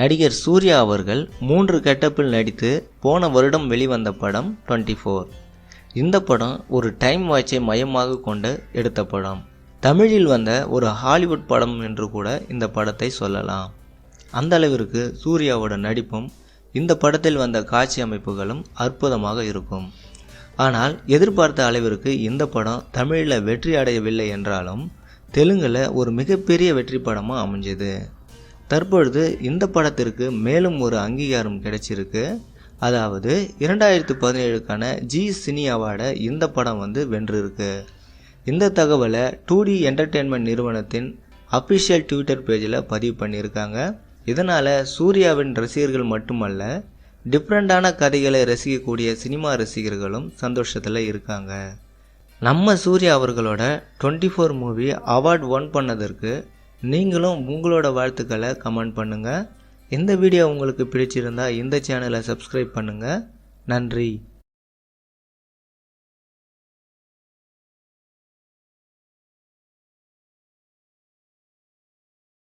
நடிகர் சூர்யா அவர்கள் மூன்று கெட்டப்பில் நடித்து போன வருடம் வெளிவந்த படம் டுவெண்ட்டி ஃபோர். இந்த படம் ஒரு டைம் வாட்சை மையமாக கொண்டு எடுத்த படம். தமிழில் வந்த ஒரு ஹாலிவுட் படம் என்று கூட இந்த படத்தை சொல்லலாம். அந்த அளவிற்கு சூர்யாவோட நடிப்பும் இந்த படத்தில் வந்த காட்சி அமைப்புகளும் அற்புதமாக இருக்கும். ஆனால் எதிர்பார்த்த அளவிற்கு இந்த படம் தமிழில் வெற்றி அடையவில்லை என்றாலும் தெலுங்கில் ஒரு மிகப்பெரிய வெற்றி படமாக அமைஞ்சது. தற்பொழுது இந்த படத்திற்கு மேலும் ஒரு அங்கீகாரம் கிடைச்சிருக்கு. அதாவது இரண்டாயிரத்து பதினேழுக்கான ஜி சினி அவார்டை இந்த படம் வந்து வென்றிருக்கு. இந்த தகவலை டூ டி என்டர்டெயின்மெண்ட் நிறுவனத்தின் அஃபிஷியல் ட்விட்டர் பேஜில் பதிவு பண்ணியிருக்காங்க. இதனால் சூர்யாவின் ரசிகர்கள் மட்டுமல்ல டிஃப்ரெண்ட்டான கதைகளை ரசிக்கக்கூடிய சினிமா ரசிகர்களும் சந்தோஷத்தில் இருக்காங்க. நம்ம சூர்யா அவர்களோட twenty four movie award won பண்ணதற்கு நீங்களும் உங்களோட வாழ்த்துக்களை கமெண்ட் பண்ணுங்கள் இந்த வீடியோ உங்களுக்கு பிடிச்சிருந்தா இந்த சேனலை சப்ஸ்கிரைப் பண்ணுங்கள் நன்றி.